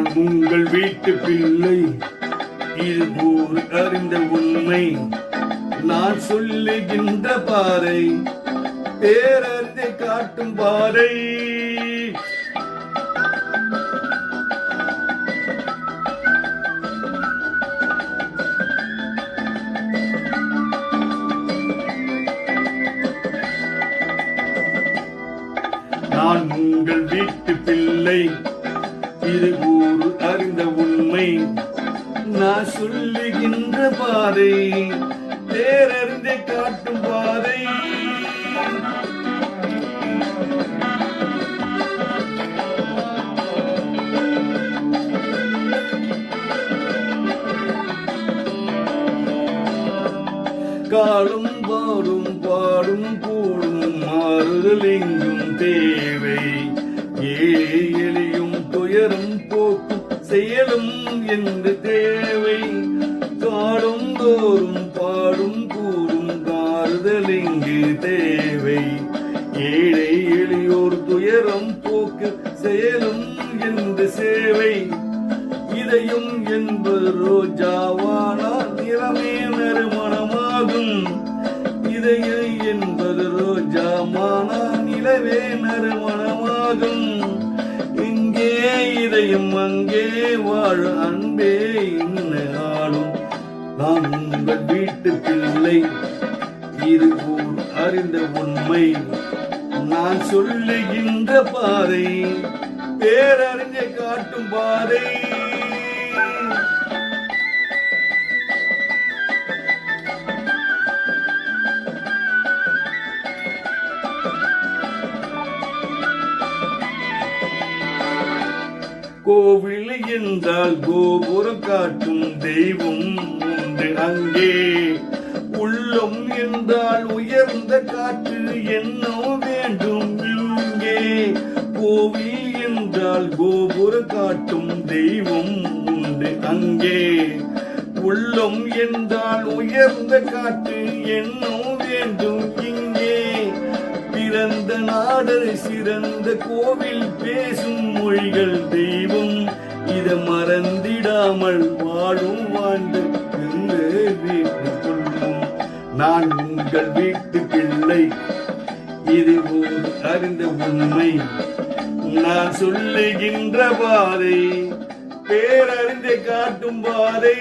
நான் உங்கள் வீட்டு பிள்ளை. இது ஊர் அறிந்த உண்மை நான் சொல்லுகின்ற பாறை. பேரறிந்து காட்டும் பாறை. நான் உங்கள் வீட்டு பிள்ளை. இது அறிந்த உண்மை. நான் சொல்லுகின்ற பாதை பேரறிந்து காட்டும் பாதை. காலும் பாடும் பாடும் கூடும் மாறுதல் எங்கும் தேவை. துயரும் போக்கும் செயலும் என்று தேவை. காடும் தோறும் பாடும் கூறும் காறுதல் இங்கு தேவை. ஏழை எளியோர் துயரம் போக்கு செயலும் என்று சேவை. இதயம் என்பது ரோஜாவானா நிறமே நறுமணமாகும். இதய என்பது ரோஜாமானால் நிலவே நறுமணமாகும். இதயம் அங்கே வாழ அன்பே இன்ன ஆளும் நான் உங்கள் வீட்டு பிள்ளை இது போல் அறிந்த உண்மை. நான் சொல்லுகின்ற பாதை பேரறிஞர் காட்டும் பாதை. கோவில் என்றால் கோபுரம் காட்டும் தெய்வம் உண்டு அங்கே. உள்ளம் என்றால் உயர்ந்த காற்று என்ன வேண்டும் இங்கே. கோவில் என்றால் கோபுரம் காட்டும் தெய்வம் உண்டு அங்கே. உள்ளம் என்றால் உயர்ந்த காற்று என்ன வேண்டும் பிறந்த சிறந்த கோவில் பேசும் மொழிகள் தெய்வம். இத மறந்திடாமல் வாழும் வாழ்ந்து வீட்டு கொள்ளும் நான் உங்கள் வீட்டு பிள்ளை. இது ஒரு அறிந்த உண்மை. நான் சொல்லுகின்ற பாதை பேரறிந்து காட்டும் பாதை